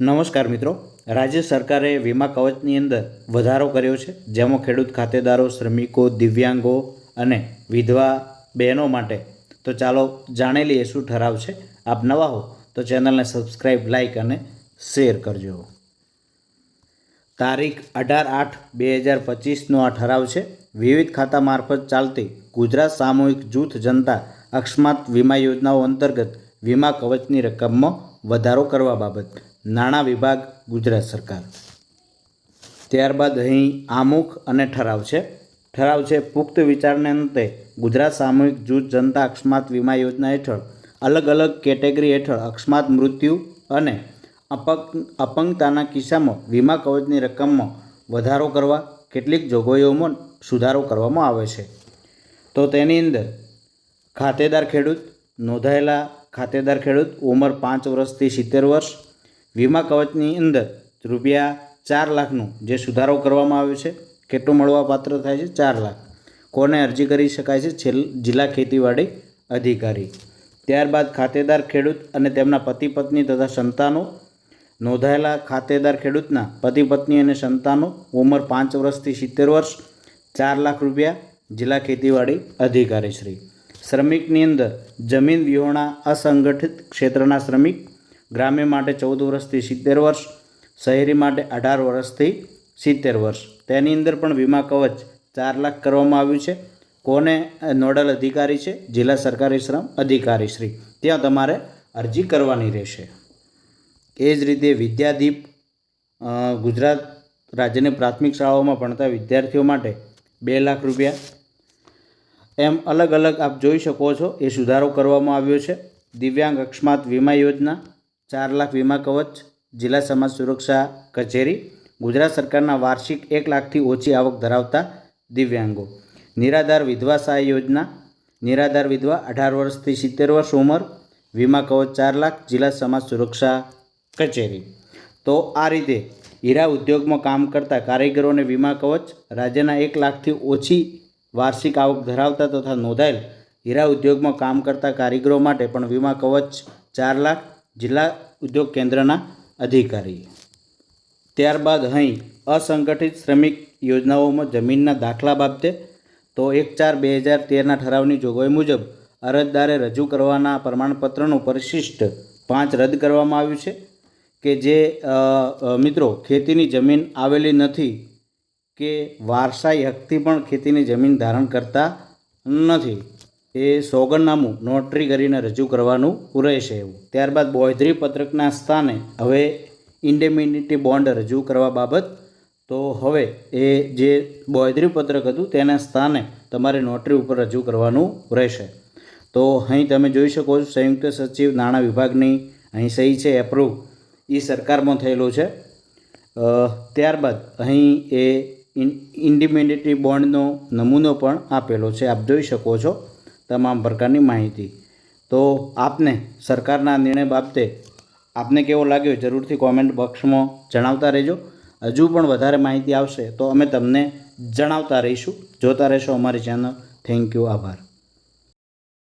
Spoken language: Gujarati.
નમસ્કાર મિત્રો. રાજ્ય સરકારે વીમા કવચની અંદર વધારો કર્યો છે. જેમાં ખેડૂત ખાતેદારો, શ્રમિકો, દિવ્યાંગો અને વિધવા બહેનો માટે. તો ચાલો જાણી લઈએ શું ઠરાવ છે. આપ નવા હો તો ચેનલને સબસ્ક્રાઈબ લાઈક અને શેર કરજો. તારીખ અઢાર આઠ બે હજાર પચીસનો આ ઠરાવ છે. વિવિધ ખાતા મારફત ચાલતી ગુજરાત સામૂહિક જૂથ જનતા અકસ્માત વીમા યોજનાઓ અંતર્ગત વીમા કવચની રકમમાં વધારો કરવા બાબત નાણાં વિભાગ, ગુજરાત સરકાર. ત્યારબાદ અહીં આમુખ અને ઠરાવ છે. ઠરાવ છે, પુખ્ત વિચારને અંતે ગુજરાત સામૂહિક જૂથ જનતા અકસ્માત વીમા યોજના હેઠળ અલગ અલગ કેટેગરી હેઠળ અકસ્માત, મૃત્યુ અને અપંગ, અપંગતાના કિસ્સામાં વીમા કવચની રકમમાં વધારો કરવા, કેટલીક જોગવાઈઓમાં સુધારો કરવામાં આવે છે. તો તેની અંદર ખાતેદાર ખેડૂત, નોંધાયેલા ખાતેદાર ખેડૂત ઉંમર પાંચ વર્ષથી સિત્તેર વર્ષ. વીમા કવચની અંદર રૂપિયા ચાર લાખનું જે સુધારો કરવામાં આવ્યો છે, કેટલું મળવા પાત્ર થાય છે? ચાર લાખ. કોને અરજી કરી શકાય છે? છેલ્, જિલ્લા ખેતીવાડી અધિકારી. ત્યારબાદ ખાતેદાર ખેડૂત અને તેમના પતિ પત્ની તથા સંતાનો. નોંધાયેલા ખાતેદાર ખેડૂતના પતિ પત્ની અને સંતાનો ઉંમર પાંચ વર્ષથી સિત્તેર વર્ષ. ચાર લાખ રૂપિયા જિલ્લા ખેતીવાડી અધિકારી શ્રી શ્રમિકની અંદર જમીન વિહોણા અસંગઠિત ક્ષેત્રના શ્રમિક, ગ્રામ્ય માટે ચૌદ વર્ષથી સિત્તેર વર્ષ, શહેરી માટે અઢાર વર્ષથી સિત્તેર વર્ષ. તેની અંદર પણ વીમા કવચ ચાર લાખ કરવામાં આવ્યું છે. કોને? નોડલ અધિકારી છે, જિલ્લા સરકારી શ્રમ અધિકારી શ્રી ત્યાં તમારે અરજી કરવાની રહેશે. એ જ રીતે વિદ્યાદીપ ગુજરાત રાજ્યની પ્રાથમિક શાળાઓમાં ભણતા વિદ્યાર્થીઓ માટે બે લાખ રૂપિયા એમ અલગ અલગ આપ જોઈ શકો છો, એ સુધારો કરવામાં આવ્યો છે. દિવ્યાંગ અકસ્માત વીમા યોજના, ચાર લાખ વીમા કવચ, જિલ્લા સમાજ સુરક્ષા કચેરી, ગુજરાત સરકારના વાર્ષિક એક લાખથી ઓછી આવક ધરાવતા દિવ્યાંગો. નિરાધાર વિધવા સહાય યોજના, નિરાધાર વિધવા અઢાર વર્ષથી સિત્તેર વર્ષ ઉંમર, વીમા કવચ ચાર લાખ, જિલ્લા સમાજ સુરક્ષા કચેરી. તો આ રીતે હીરા ઉદ્યોગમાં કામ કરતા કારીગરોને વીમા કવચ રાજ્યના એક લાખથી ઓછી વાર્ષિક આવક ધરાવતા તથા નોંધાયેલ હીરા ઉદ્યોગમાં કામ કરતા કારીગરો માટે પણ વીમા કવચ ચાર લાખ જિલ્લા ઉદ્યોગ કેન્દ્રના અધિકારી. ત્યારબાદ અહીં અસંગઠિત શ્રમિક યોજનાઓમાં જમીનના દાખલા બાબતે તો એક ચાર બે હજાર તેરના ઠરાવની જોગવાઈ મુજબ અરજદારે રજૂ કરવાના પ્રમાણપત્રનું પરિશિષ્ટ પાંચ રદ કરવામાં આવ્યું છે કે જે મિત્રો ખેતીની જમીન આવેલી નથી કે વારસાઈ હકથી પણ ખેતીની જમીન ધારણ કરતા નથી. એ સોગંદનામું નોટરી કરીને રજૂ કરવાનું રહેશે એવું. ત્યારબાદ બોયધરી પત્રકના સ્થાને હવે ઇન્ડેમિનિટી બોન્ડ રજૂ કરવા બાબત. તો હવે એ જે બોયધરી પત્રક હતું તેના સ્થાને તમારે નોટરી ઉપર રજૂ કરવાનું રહેશે. તો અહીં તમે જોઈ શકો છો સંયુક્ત સચિવ નાણાં વિભાગની અહીં સહી છે એપ્રુવ એ સરકારમાં થયેલું છે. ત્યારબાદ અહીં એ ઇન્ડિમેન્ડિટી બોન્ડનો નમૂનો પણ આપેલો છે. આપ જોઈ શકો છો તમામ પ્રકારની માહિતી. તો આપને સરકારના નિર્ણય બાબતે આપને કેવો લાગ્યો જરૂરથી કોમેન્ટ બોક્સમાં જણાવતા રહેજો. હજુ પણ વધારે માહિતી આવશે તો અમે તમને જણાવતા રહીશું. જોતા રહેશો અમારી ચેનલ. Thank you. આભાર.